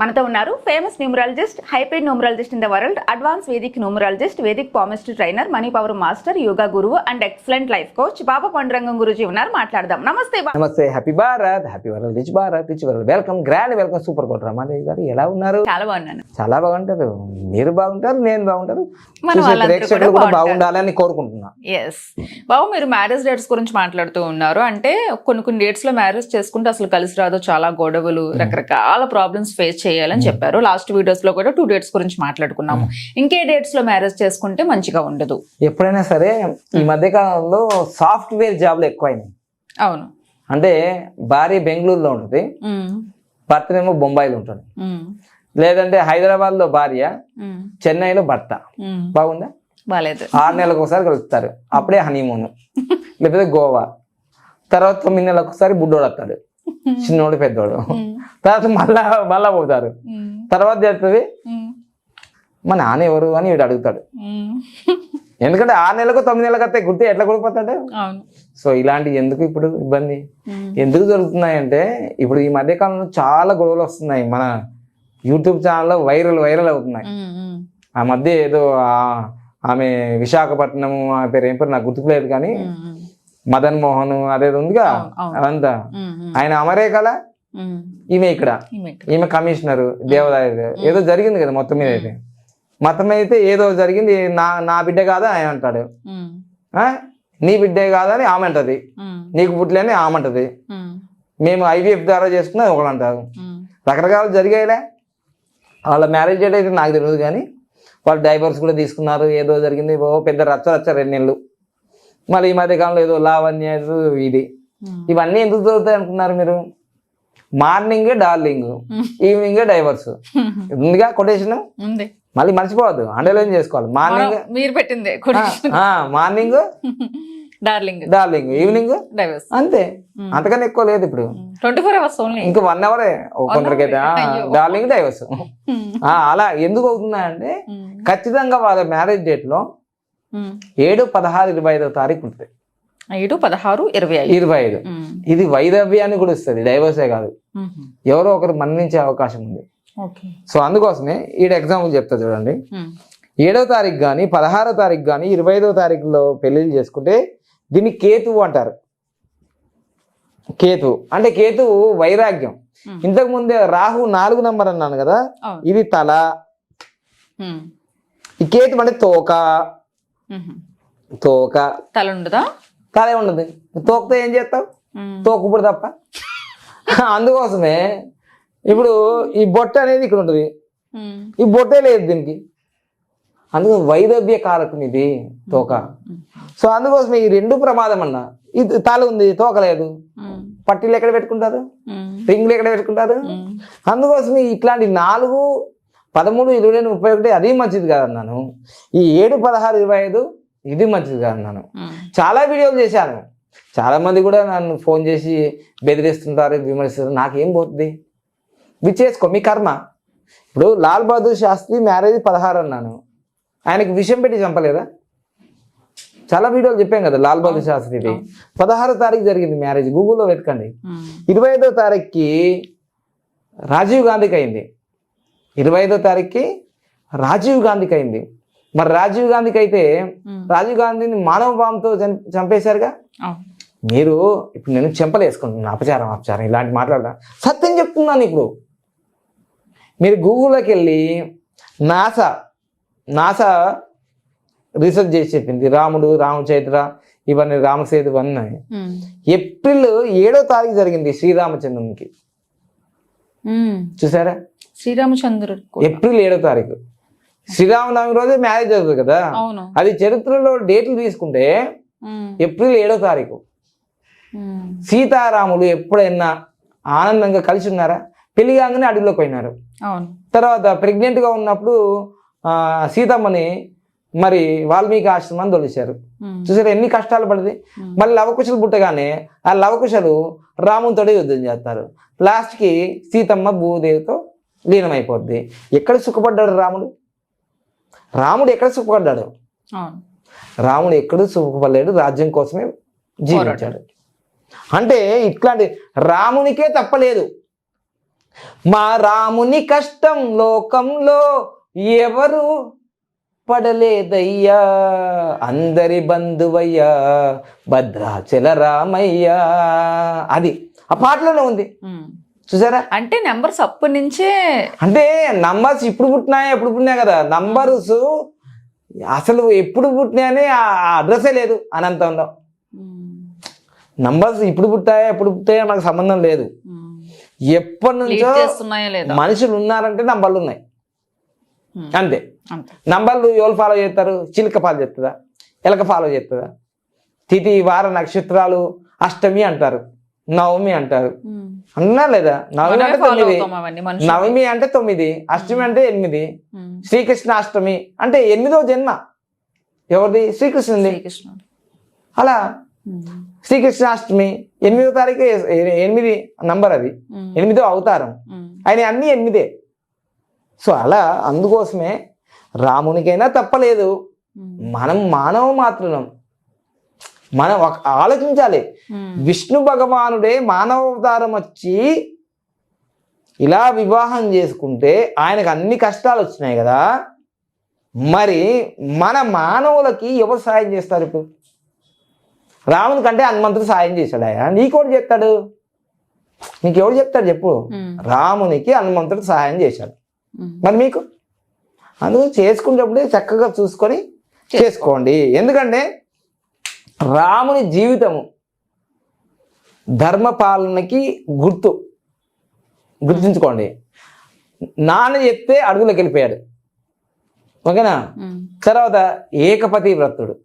మనతో ఉన్నారు famous numerologist high paid numerologist in the world advance vedic numerologist vedic palmist trainer money power master yoga గురువు and excellent life coach Baba Pandurangam Guruji ఉన్నారు. మాట్లాడదాం. నమస్తే నమస్తే happy Bharat happy world rich Bharat rich world welcome grand welcome super Kota Ramadevi గారు. ఎలా ఉన్నారు? చాలా బాగున్నాను. చాలా బాగుంటారు. మీరు బాగుంటారు నేను బాగుంటారు ప్రేక్షకులు కూడా. బాగుండాలని కోరుకుంటున్నా. ఎస్ బాబు మీరు మ్యారేజ్ డేట్స్ గురించి మాట్లాడుతూ ఉన్నారు. అంటే కొన్ని కొన్ని డేట్స్లో మ్యారేజ్ చేసుకుంటే అసలు కలిసి రాదు. చాలా గొడవలు రకరకాల ప్రాబ్లమ్స్ ఫేస్ చేయాలని చెప్పారు. లాస్ట్ వీడియోస్లో కూడా టూ డేట్స్ గురించి మాట్లాడుకున్నాము. ఇంకే డేట్స్లో మ్యారేజ్ చేసుకుంటే మంచిగా ఉండదు. ఎప్పుడైనా సరే ఈ మధ్య కాలంలో సాఫ్ట్వేర్ జాబ్లు ఎక్కువైనాయి. అవును. అంటే భార్య బెంగళూరులో ఉంటుంది. భర్తనేమో బొంబాయిలో ఉంటుంది. లేదంటే హైదరాబాద్లో భార్య ఉమ్, చెన్నైలో భర్త. బాగుందా? బాలేదు ఆరు నెలలకు ఒకసారి కలుస్తారు. అప్పుడే హనీమూన్ లేకపోతే గోవా. తర్వాత తొమ్మిది నెలలకు ఒకసారి బుడ్డోడు వస్తాడు. చిన్నోడు పెద్దోడు. తర్వాత మళ్ళా మళ్ళా పోతారు. తర్వాత తెలుస్తుంది మా నాన్న ఎవరు? అని వీడు అడుగుతాడు. ఎందుకంటే ఆరు నెలలకు తొమ్మిది నెలలకు వస్తే గుర్తు ఎట్లా కొడిపోతాడు సో ఇలాంటి ఎందుకు ఇప్పుడు ఇబ్బంది? ఎందుకు జరుగుతున్నాయంటే ఇప్పుడు ఈ మధ్య కాలంలో చాలా గొడవలు వస్తున్నాయి. మన యూట్యూబ్ ఛానల్లో వైరల్ వైరల్ అవుతున్నాయి. ఆ మధ్య ఏదో ఆమె విశాఖపట్నం ఆ పేరు ఏం పేరు నాకు గుర్తుకులేదు కానీ మదన్ మోహన్ అదేదో ఉందిగా. అదంతా ఆయన అమెరికాల ఈమె ఇక్కడ. ఈమె కమిషనర్ దేవదాయ ఏదో జరిగింది కదా మొత్తం మీద అయితే. మొత్తం అయితే ఏదో జరిగింది నా నా బిడ్డ కాదా ఆయన అంటాడు? నీ బిడ్డే కాదని ఆమె అంటది. నీకు పుట్టలేని ఆమె అంటది. మేము ఐవీఎఫ్ ద్వారా చేసుకున్నది ఒకడు అంటారు. రకరకాలు జరిగాయిలే. వాళ్ళ మ్యారేజ్ డేట్ అయితే నాకు తెలియదు కానీ వాళ్ళు డైవర్స్ కూడా తీసుకున్నారు. ఏదో జరిగింది. ఓ పెద్ద రచ్చ రచ్చ రెండు నెలలు. మళ్ళీ ఈ మధ్య కాలంలో ఏదో లావణ్య ఇది. ఇవన్నీ ఎందుకు జరుగుతాయి అనుకున్నారు మీరు? Morning darling evening divorce. ఉందిగా కొటేషన్? ఉంది. మళ్ళీ మర్చిపోవద్దు అండర్లైన్ చేసుకోవాలి. మార్నింగ్ మీరు పెట్టింది morning darling. Darling evening divorce. అంతే. అంతకన్నా ఎక్కువ లేదు ఇప్పుడు. Twenty four hours only. ఇంకా వన్ అవరే కొందరికైతే. Darling divorce. అలా ఎందుకు అవుతుందంటే ఖచ్చితంగా వాళ్ళ మ్యారేజ్ డేట్లో ఏడు పదహారు ఇరవై ఐదో తారీఖు ఉంటుంది. ఐదు పదహారు ఇరవై ఐదు. ఇరవై ఐదు. ఇది వైదవ్యాన్ని కూడా ఇస్తుంది. డైవర్సే కాదు. ఎవరో ఒకరు మరణించే అవకాశం ఉంది. సో అందుకోసమే ఈడ ఎగ్జాంపుల్ చెప్తా చూడండి. ఏడో తారీఖు కానీ పదహారో తారీఖు కానీ ఇరవై ఐదో తారీఖులో పెళ్ళిళ్ళు చేసుకుంటే దీన్ని కేతువు అంటారు. కేతువు. అంటే కేతువు వైరాగ్యం. ఇంతకు ముందే రాహు నాలుగు నంబర్ అన్నాను కదా. ఇది తల. ఈ కేతు అంటే తోక. తోక. తల ఉండదా తలే ఉండదు. తోకతో ఏం చేస్తావు? తోకుప్పుడు తప్ప. అందుకోసమే ఇప్పుడు ఈ బొట్ట అనేది ఇక్కడ ఉంటుంది. ఈ బొట్టే లేదు దీనికి. అందుకు వైదవ్య కారకం ఇది తోక. సో అందుకోసమే ఈ రెండు ప్రమాదం అన్న. ఇది తల ఉంది తోక లేదు. పట్టీలు ఎక్కడ పెట్టుకుంటారు? రింగులు ఎక్కడ పెట్టుకుంటారు? అందుకోసమే ఇట్లాంటి నాలుగు పదమూడు ఇరవై రెండు ముప్పై ఒకటి అది మంచిది కాదన్నాను ఈ ఏడు పదహారు ఇరవై ఐదు ఇది మంచిది కాదన్నాను చాలా వీడియోలు చేశాను. చాలా మంది కూడా నన్ను ఫోన్ చేసి బెదిరిస్తుంటారు విమర్శిస్తారు నాకేం పోతుంది? ఇది చేసుకో మీ కర్మ. ఇప్పుడు లాల్ బహదూర్ శాస్త్రి మ్యారేజ్ పదహారు అన్నాను. ఆయనకి విషయం పెట్టి చంపలేదా? చాలా వీడియోలు చెప్పాం కదా లాల్ బహదూర్ శాస్త్రిది. పదహారో తారీఖు జరిగింది మ్యారేజ్. గూగుల్లో వెతకండి. ఇరవై ఐదో తారీఖుకి రాజీవ్ గాంధీకి అయింది. ఇరవై ఐదో తారీఖుకి రాజీవ్ గాంధీకి అయింది మరి రాజీవ్ గాంధీకి అయితే రాజీవ్ గాంధీని మానవ బాంబుతో చం- చంపేశారుగా? మీరు ఇప్పుడు నేను చెంపలు వేసుకుంటున్నాను అపచారం అపచారం ఇలాంటి మాట్లాడదా సత్యం చెప్తున్నాను ఇప్పుడు మీరు గూగుల్లోకి వెళ్ళి నాసా నాసా రీసెర్చ్ చేసి చెప్పింది. రాముడు రామచైత్ర ఇవన్నీ రామసేతు ఇవన్నీ ఏప్రిల్ ఏడో తారీఖు జరిగింది శ్రీరామచంద్రునికి. చూసారా? శ్రీరామచంద్రుడు. ఏప్రిల్ ఏడో తారీఖు. శ్రీరామనవమి రోజే మ్యారేజ్ జరుగుతుంది కదా? అది చరిత్రలో డేట్లు తీసుకుంటే ఏప్రిల్ ఏడో తారీఖు. సీతారాములు ఎప్పుడైనా ఆనందంగా కలిసి ఉన్నారా? పెళ్ళి కాగానే అడవిలోకి పోయినారు. తర్వాత pregnant గా ఉన్నప్పుడు ఆ, సీతమ్మని మరి వాల్మీకి ఆశ్రమాన్ని తొలిచారు. చూసారా ఎన్ని కష్టాలు పడింది? మళ్ళీ లవకుశలు పుట్టగానే ఆ లవకుశలు రామునితోటి యుద్ధం చేస్తారు. లాస్ట్కి సీతమ్మ భూదేవితో లీనమైపోద్ది. ఎక్కడ సుఖపడ్డాడు రాముడు? రాముడు ఎక్కడ సుఖపడ్డాడు? రాముడు ఎక్కడూ సుఖపడలేడు? రాజ్యం కోసమే జీవించాడు. అంటే ఇట్లాంటి రామునికే తప్పలేదు. మా రాముని కష్టం లోకంలో ఎవరు పడలేదయ్యా? అందరి బంధువయ్యా భద్రాచల రామయ్యా. అది ఆ పాటలోనే ఉంది. చూసారా? అంటే నెంబర్స్ అప్పటి నుంచే అంటే నంబర్స్ ఇప్పుడు పుట్టినాయి ఎప్పుడు పుట్టినాయి కదా? నంబర్స్ అసలు ఎప్పుడు పుట్టినాయని ఆ అడ్రస్సే లేదు అనంతంలో. నంబర్స్ ఇప్పుడు పుట్టాయా ఎప్పుడు పుట్టాయో మనకు సంబంధం లేదు. ఎప్పటి నుంచో మనుషులు ఉన్నారంటే నంబర్లు ఉన్నాయి. అంతే. నంబర్లు ఎవరు ఫాలో చేస్తారు? చిలుక ఫాలో చేస్తుందా? ఎలక ఫాలో చేస్తుందా? తిథి వార నక్షత్రాలు అష్టమి అంటారు. నవమి అంటారు. అన్నా లేదా? నవమి అంటే తొమ్మిది. నవమి అంటే తొమ్మిది అష్టమి అంటే ఎనిమిది ఉమ్. శ్రీకృష్ణాష్టమి అంటే ఎనిమిదో జన్మ. ఎవరిది? శ్రీకృష్ణుడు. అలా. ఉమ్. శ్రీకృష్ణాష్టమి ఎనిమిదో తారీఖు ఎనిమిది నంబర్ అది. ఎనిమిదో అవతారం. ఆయన అన్ని ఎనిమిదే. సో అలా అందుకోసమే రామునికైనా తప్పలేదు. మనం మానవ మాత్రం మనం ఒక ఆలోచించాలి. విష్ణు భగవానుడే మానవ అవతారం వచ్చి ఇలా వివాహం చేసుకుంటే ఆయనకు అన్ని కష్టాలు వచ్చినాయి కదా. మరి మన మానవులకి ఎవరు సాయం చేస్తారు ఇప్పుడు? రాముని కంటే హనుమంతుడు సాయం చేశాడు ఆయన. నీకోటి చెప్తాడు? నీకెవడు చెప్తాడు చెప్పు. రామునికి హనుమంతుడు సహాయం చేశాడు. మరి మీకు? అందుకు చేసుకునేటప్పుడే చక్కగా చూసుకొని చేసుకోండి. ఎందుకంటే రాముని జీవితము ధర్మపాలనకి గుర్తు. గుర్తుంచుకోండి. నాన్న చెప్తే అడుగులోకి వెళ్ళిపోయాడు. ఓకేనా. తర్వాత ఏకపతి వ్రతుడు.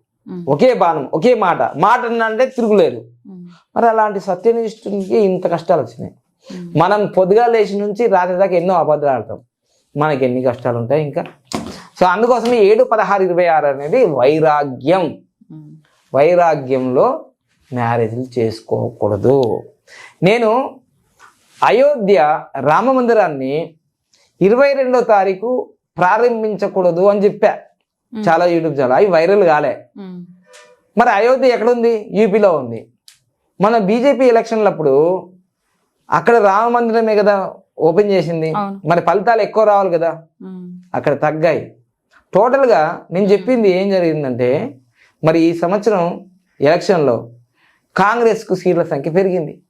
ఒకే బాణం ఒకే మాట. మాట అంటే తిరుగులేరు. మరి అలాంటి సత్యనిష్ఠునికి ఇంత కష్టాలు వచ్చినాయి. మనం పొద్దుగా లేచి నుంచి రాత్రి దాకా ఎన్నో అబద్ధాలు ఆడతాం. మనకి ఎన్ని కష్టాలు ఉంటాయి ఇంకా? సో అందుకోసమే ఏడు పదహారు ఇరవై ఆరు అనేది వైరాగ్యం. వైరాగ్యంలో మ్యారేజ్లు చేసుకోకూడదు. నేను అయోధ్య రామ మందిరాన్ని ఇరవై రెండో తారీఖు ప్రారంభించకూడదు అని చెప్పా. చాలా యూట్యూబ్ చాలా అవి వైరల్ కాలే. మరి అయోధ్య ఎక్కడుంది? యూపీలో ఉంది. మన బీజేపీ ఎలక్షన్లప్పుడు అక్కడ రామ మందిరమే కదా ఓపెన్ చేసింది. మరి ఫలితాలు ఎక్కువ రావాలి కదా. అక్కడ తగ్గాయి. టోటల్గా నేను చెప్పింది ఏం జరిగిందంటే మరి ఈ సంవత్సరం ఎలక్షన్లో కాంగ్రెస్కు సీట్ల సంఖ్య పెరిగింది.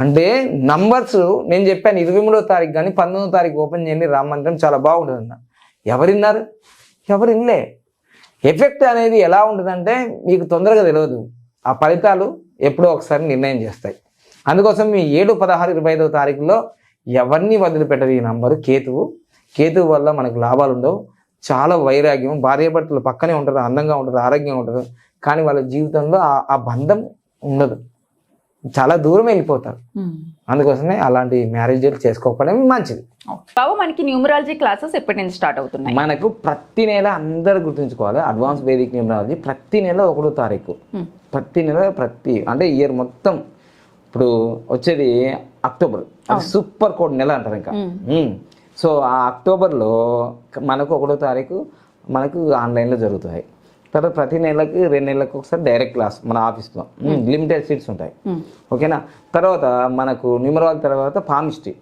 అంటే నంబర్స్ నేను చెప్పాను ఇరవై మూడో తారీఖు కానీ పంతొమ్మిదో తారీఖు ఓపెన్ చేయండి రామ మందిరం చాలా బాగుంటుంది అన్న ఎవరిన్నారు? ఎవరు ఇన్లే ఎఫెక్ట్ అనేది ఎలా ఉంటుందంటే మీకు తొందరగా తెలియదు. ఆ ఫలితాలు ఎప్పుడో ఒకసారి నిర్ణయం చేస్తాయి. అందుకోసం మీ ఏడు పదహారు ఇరవై ఐదో తారీఖులో ఎవరిని వదిలిపెట్టదు ఈ నంబరు? కేతువు. కేతువు వల్ల మనకు లాభాలు ఉండవు చాలా వైరాగ్యం భార్యాభర్తలు పక్కనే ఉంటారు అందంగా ఉంటారు ఆరోగ్యంగా ఉంటారు. కానీ వాళ్ళ జీవితంలో ఆ- ఆ బంధం ఉండదు. చాలా దూరం వెళ్ళిపోతారు. అందుకోసమే అలాంటి మ్యారేజ్లు చేసుకోకపోవడం మంచిది. బాబు మనకి న్యూమరాలజీ క్లాసెస్ ఎప్పటి నుంచి స్టార్ట్ అవుతున్నాయి? మనకు ప్రతి నెల అందరు గుర్తుంచుకోవాలి. అడ్వాన్స్ వేదిక న్యూమరాలజీ ప్రతి నెల ఒకటో తారీఖు. ప్రతి నెల ప్రతి అంటే ఇయర్ మొత్తం ఇప్పుడు వచ్చేది అక్టోబర్. అది సూపర్ కోడ్ నెల అంటారు ఇంకా. సో ఆ అక్టోబర్లో మనకు ఒకటో తారీఖు మనకు ఆన్లైన్లో జరుగుతాయి. తర్వాత ప్రతి నెలకి రెండు నెలలకు ఒకసారి డైరెక్ట్ క్లాస్ మన ఆఫీస్లో. లిమిటెడ్ సీట్స్ ఉంటాయి. ఓకేనా? తర్వాత మనకు న్యూమరాలజీ తర్వాత పామిస్ట్రీ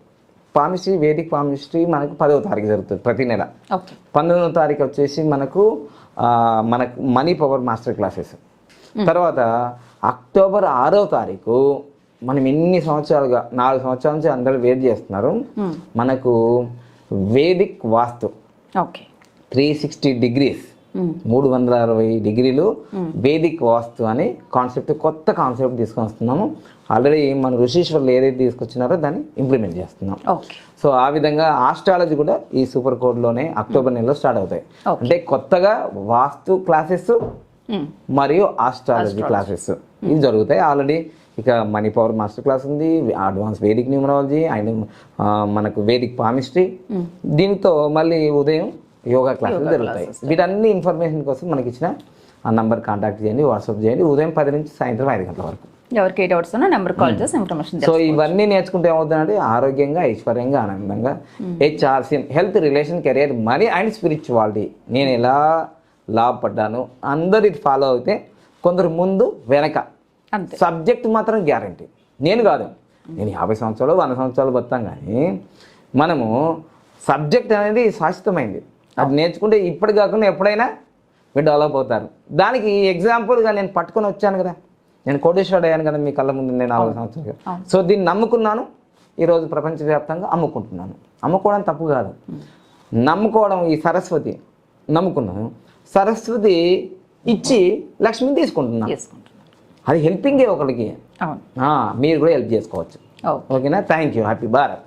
పామిస్ట్రీ వేదిక్ పామిస్ట్రీ మనకు పదవ తారీఖు జరుగుతుంది ప్రతి నెల. పంతొమ్మిదవ తారీఖు వచ్చేసి మనకు మనకు మనీ పవర్ మాస్టర్ క్లాసెస్. తర్వాత అక్టోబర్ ఆరో తారీఖు మనం ఎన్ని సంవత్సరాలుగా నాలుగు సంవత్సరాల నుంచి అందరూ వేది చేస్తున్నారు. మనకు vedic vastu. Okay. Three sixty degrees. మూడు వందల అరవై డిగ్రీలు వేదిక్ వాస్తు అని కాన్సెప్ట్ కొత్త కాన్సెప్ట్ తీసుకొని వస్తున్నాము ఆల్రెడీ మన ఋషీశ్వర్లు ఏదైతే తీసుకొచ్చినారో దాన్ని ఇంప్లిమెంట్ చేస్తున్నాం. సో ఆ విధంగా ఆస్ట్రాలజీ కూడా ఈ సూపర్ కోడ్లోనే అక్టోబర్ నెలలో స్టార్ట్ అవుతాయి. అంటే కొత్తగా వాస్తు క్లాసెస్. మరియు ఆస్ట్రాలజీ క్లాసెస్ ఇవి జరుగుతాయి. ఆల్రెడీ ఇక మనీ పవర్ మాస్టర్ క్లాస్ ఉంది అడ్వాన్స్ వేదిక్ న్యూమరాలజీ అండ్ మనకు వేదిక్ పామిస్ట్రీ. దీంతో మళ్ళీ ఉదయం యోగా క్లాసెస్ జరుగుతాయి. వీటన్ని ఇన్ఫర్మేషన్ కోసం మనకి ఇచ్చిన ఆ నంబర్ కాంటాక్ట్ చేయండి వాట్సాప్ చేయండి. ఉదయం పది నుంచి సాయంత్రం ఐదు గంటల వరకు. ఎవరికి ఎయిట్ అవర్స్ ఉన్నా నెంబర్ కాల్ చేసి ఇన్ఫర్మేషన్ సో ఇవన్నీ నేర్చుకుంటే ఏమవుతుందంటే ఆరోగ్యంగా ఐశ్వర్యంగా ఆనందంగా HRCN health relation career money and spirituality. నేను ఎలా లాభపడ్డాను అందరు ఇది ఫాలో అయితే కొందరు ముందు వెనక. సబ్జెక్ట్ మాత్రం గ్యారంటీ. నేను కాదు. నేను యాభై సంవత్సరాలు వంద సంవత్సరాలు బతాం కానీ మనము సబ్జెక్ట్ అనేది శాశ్వతమైంది. అది నేర్చుకుంటే ఇప్పటి కాకుండా ఎప్పుడైనా మీరు డెవలప్ అవుతారు. దానికి ఎగ్జాంపుల్గా నేను పట్టుకొని వచ్చాను కదా. నేను కోటేశ్వరుడు అయ్యాను కదా మీ కళ్ళ ముందు నేను నాలుగు సంవత్సరాలు. సో దీన్ని నమ్ముకున్నాను. ఈరోజు ప్రపంచవ్యాప్తంగా అమ్ముకుంటున్నాను. అమ్ముకోవడం తప్పు కాదు. నమ్ముకోవడం ఈ సరస్వతి. నమ్ముకున్నాను. సరస్వతి ఇచ్చి లక్ష్మిని తీసుకుంటున్నాను. అది హెల్పింగే ఒకరికి మీరు కూడా హెల్ప్ చేసుకోవచ్చు. ఓకే. ఓకేనా? Thank you happy Bharat